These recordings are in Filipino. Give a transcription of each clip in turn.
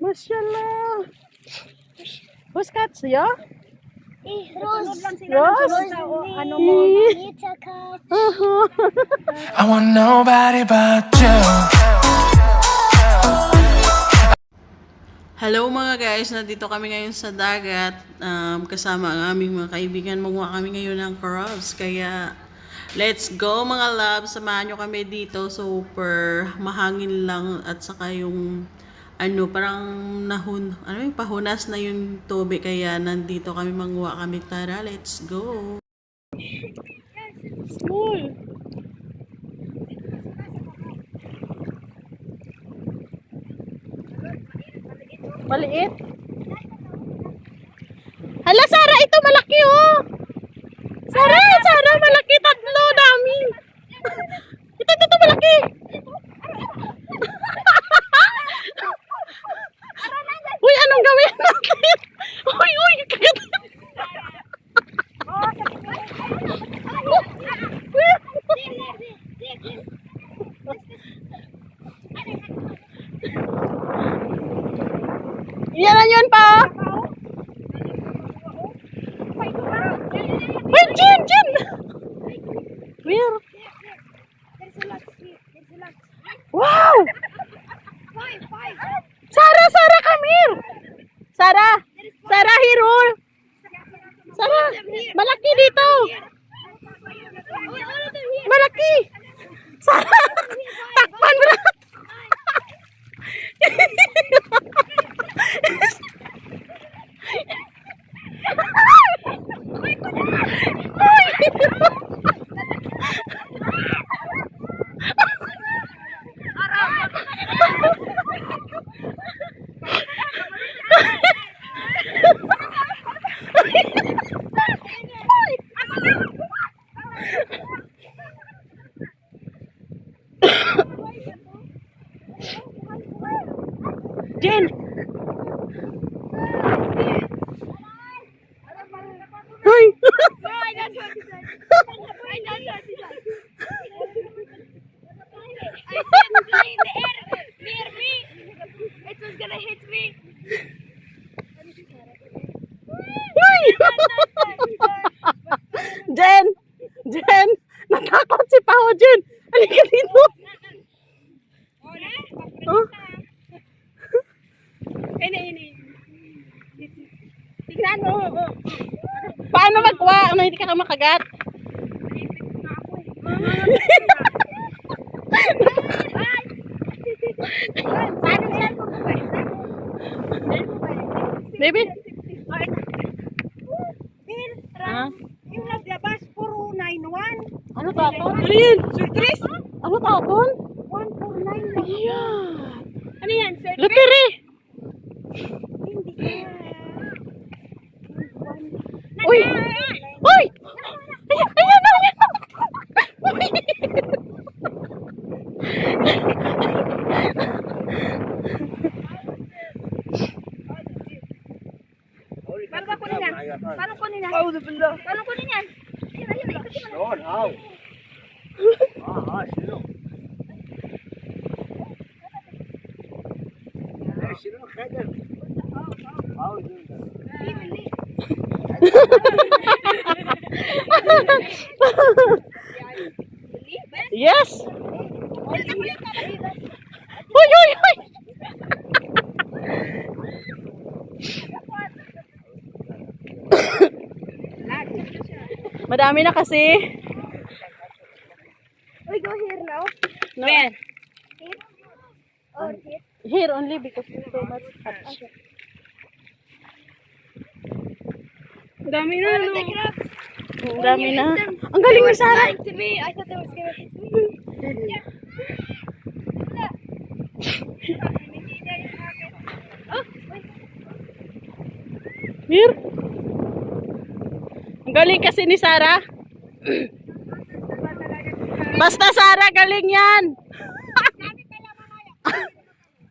Mashallah. Who's cats? Ya? Eh, Rose. Rose? Ano mo? Cat. I want nobody but you. Hello mga guys, nandito kami ngayon sa dagat um, kasama ang aming mga kaibigan. Magawa kami ngayon ng crabs. Kaya let's go mga love. Samahan nyo kami dito. Super mahangin lang at saka yung ano parang nahun ano yung pahunas na yung tubig kaya nandito kami manguha kami tara let's go small Maliit? Hala, Sara, ito malaki oh! Sara, Sara, malaki. Tatlo, dami. Ito, ito, ito, malaki. uy, anong gawin natin? Uy, uy, kagat. Yan na yun pa. Wait, Jin, Jin. Where? Wow! Sarah, Sarah, come here. Sarah, Sarah, Hirul. Sarah, malaki dito. Malaki. Sarah, takpan mo na. Jin. Hoy. Hoy. Jen. Jen. Natakot si Pao, Jen. Halika dito. Huh? Tignan mo. Paano magkuha? Ano, hindi ka makagat? Baby? Ano yun? Surprise! Ano tapon? 149 lang. Ayan. Ano yan, sir? Lupiri! Hindi ka. Uy! Uy! Ayan, ayan na, ayan na! Uy! Paano ka kunin yan? Paano kunin yan? Paano kunin yan? Ayun, ayun, ikot mo. Doon, haw. Ah, ah, sino? Eh, sino kaya? Haw, yun. Yes! Uy, uy, uy! Madami na kasi. Uy, go here now. No? Here? Or here? Here only because it's so much hot. Dami na, no? Ang dami na. Ang galing ni Sarah. to me. I thought they me. Oh, wait. Here. Ang galing kasi ni Sarah. Basta Sarah, galing yan.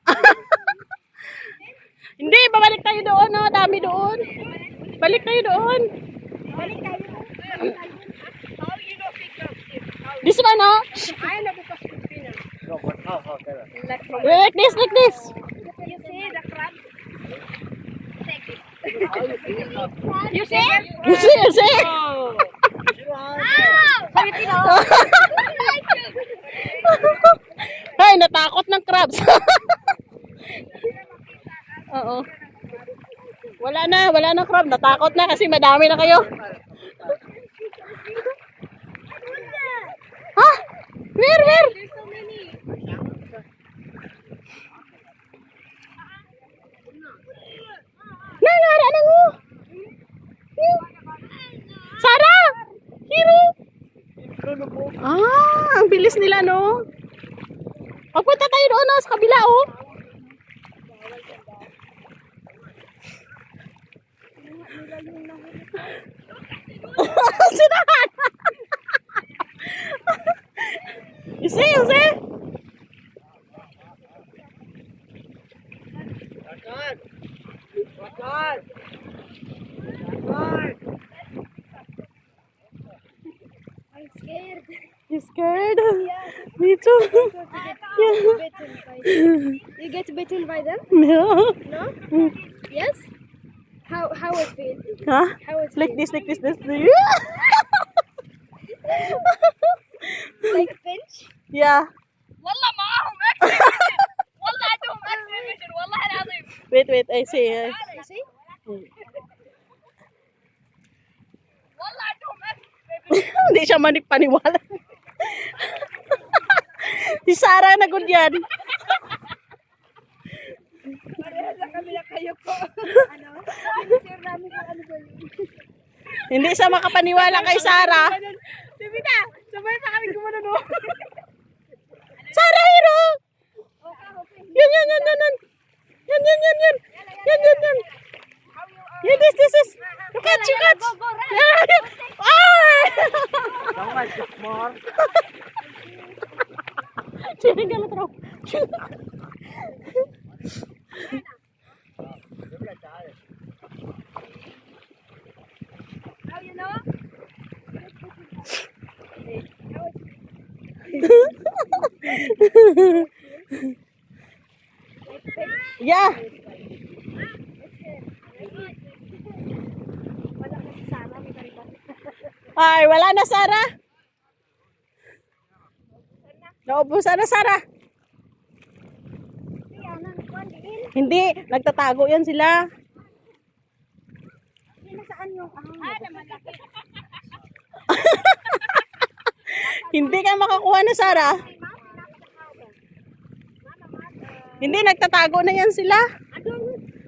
Hindi, babalik tayo doon, no? Dami doon. Balik tayo doon. Balik tayo. How you go pick up? This one, no? Ay, nabukas ko pina. No, but how, how? Like, Like this, like this. you see the crab? You see? Yusi, yusi! Sabi tino. Ay, natakot ng crabs. Oo. Na crab. Natakot na kasi madami na kayo. Ha? Where, where? Nangara na mo. Sara! Hiro! Ah, ang bilis nila, no? Pagpunta tayo doon, no, sa kabila, oh. Sinahan! you see, you see? Bakit? Bakit? Bakit? I'm scared. You scared? Me too. You get bitten by them? No. No? Yes? How how it feel? Huh? How it Like feel? this, like this, this. Like pinch? yeah. والله معاهم اكسبيشن والله عندهم اكسبيشن والله العظيم Wait, wait. I see. uh, You see? والله عندهم اكسبيشن Hindi siya manipaniwala. si Sarah na good yan. Hindi siya makapaniwala kay Sarah. Bibita, sabay pa kami gumano no. Sarah, hero! Yan, yan, yan, yan, yan. Yan, yan, yan, yan. Yan, yan, yan. Yeah, this, this is. You catch, you catch. Ah! Tawag, more. Sini ka you know? Yeah. Ay, wala na, Sarah. Naubusan na, Sarah. Hindi, nagtatago yan sila. Saan yung. Hindi ka makakuha na, Sarah. Hindi, nagtatago na yan sila.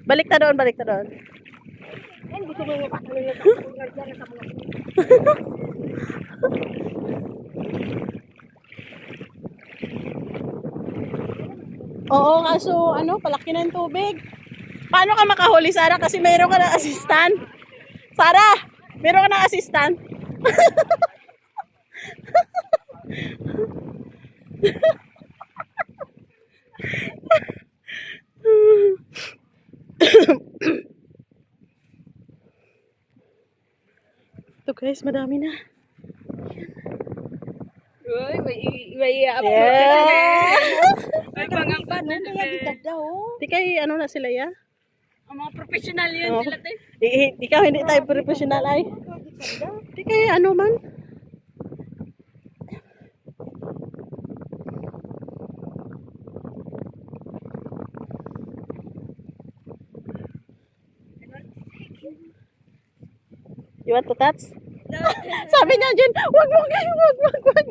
Balik na doon, balik na doon. Yung na Oo, kaso ano, palaki ng tubig. Paano ka makahuli, Sarah? Kasi mayroon ka ng assistant. Sarah, mayroon ka ng assistant. Ito guys, madami na. Uy, may may Yeah! May pangampan na Di kay ano na sila ya? Ang mga professional yun sila tayo. Ikaw hindi tayo professional ay. Di kay ano man? You want to touch? Sabi niya dyan, wag mo kayo, wag, wag, wag.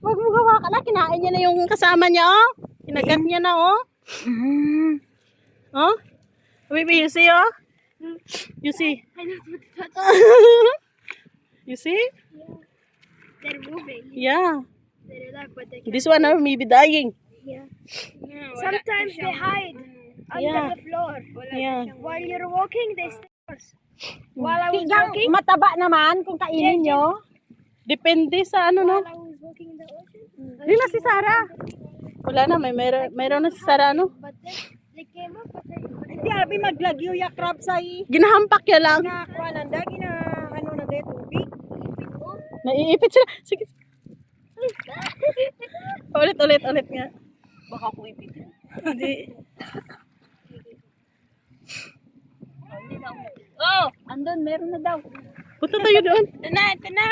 wag mo gawa ka na, kinain niya na yung kasama niya, oh. Kinagat niya na, oh. Oh? Baby, you see, oh? You see? I don't want to touch. you see? They're moving. Yeah. They're alive, but they This one, oh, may be dying. Yeah. Sometimes they hide under Yeah. the floor. Yeah. While you're walking, they stay. While I was mataba naman kung kainin nyo. Depende sa ano, no? while I was walking in the ocean, Hindi na si Sarah. Wala na, may mayroon, mayroon na si Sarah, ano? but then they came up, but they, but Di abi maglagyo ya crab sa i Ginahampak ya lang. na kuanan dagi na ano na day tubig. Naiipit sila. Sige. ulit, ulit, ulit nga. Baka ko ipit. Hindi. Andun, meron na daw. Punta tayo doon. Ito na, ito na!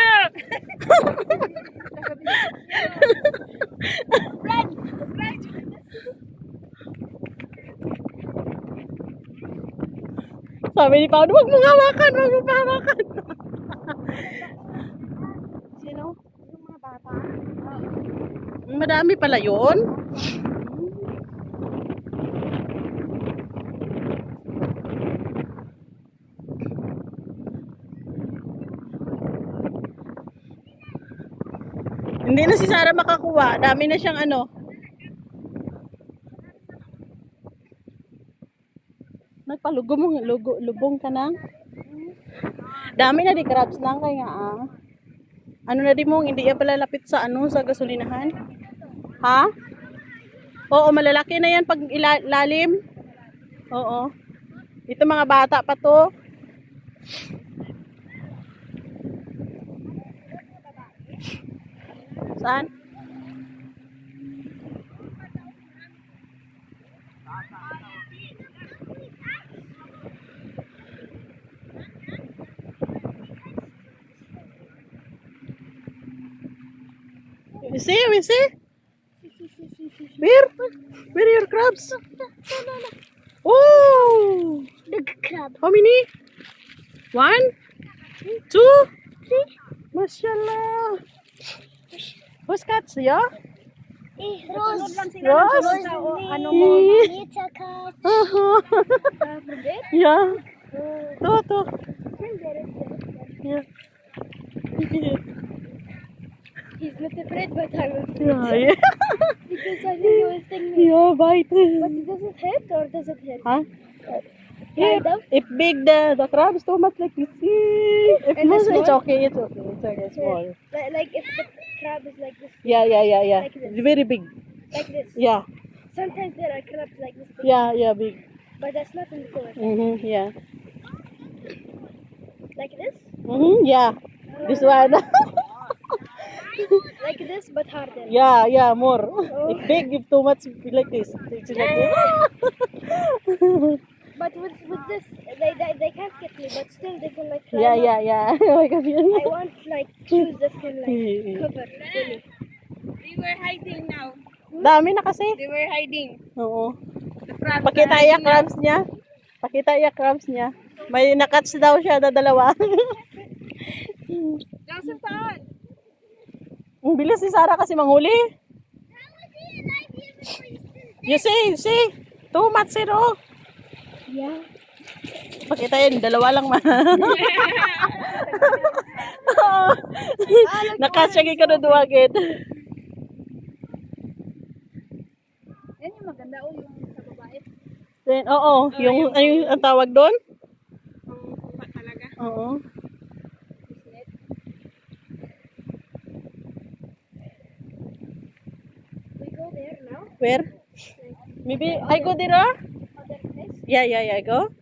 Brad! Brad! Sabi ni Paolo, huwag mong hawakan, huwag mong hawakan. Sino? Yung mga bata. Madami pala yun. Hindi na si Sarah makakuha. Dami na siyang ano. Nagpalugong mo, lugo, lubong ka na. Dami na di crabs lang kaya nga ah. Ano na di mo, hindi yan pala lapit sa ano, sa gasolinahan? Ha? Oo, malalaki na yan pag ila- lalim. Oo. Ito mga bata pa to. Saan? You see? You see? Where? Where are your crabs? Oh! Big crab. How many? One? Two? Mashallah. Who's cats? Yeah? Eh, Rose. Rose? Ano mo? Uh-huh. yeah. To, to. Yeah. He's not afraid, but I'm afraid. Yeah, yeah. Because I think he will sting me. Yeah, bite. But does it hurt or does it hurt? Huh? Kind of. If big the the crab is too much like this. If And the it's okay. It's okay. It's okay. Small. Like, like if the crab is like this, Yeah, yeah, yeah, yeah. Like this. It's very big. like this. Yeah, Sometimes there are crabs like this, big, yeah, yeah, big. but that's not in the color. Mm-hmm. Yeah. Like this, Mm-hmm. Yeah. This one. like this, but harder. yeah, yeah, more. If big, if too much, like this. It's like this. But with with this, they, they they can't get me, but still they can like. climb yeah, up. yeah, yeah. Oh my God, I want like shoes that can like Yeah. cover. Really. They were hiding now. Dami na kasi. They were hiding. Oo. Pakita iya crumbs niya. Pakita iya crumbs niya. May nakats daw siya na dalawa. Nasaan saan? Ang bilis si Sarah kasi manghuli. You see, you see? Too much zero. Yeah. Pakita yan, dalawa lang man. Nakasyagi ka na duwagin. Yan yung maganda o yung sa babae. Then, oo, yung, ano yung ang tawag doon? Ang kupa talaga. Oo. Where? Maybe, I go there ah? Yeah, yeah, yeah, go.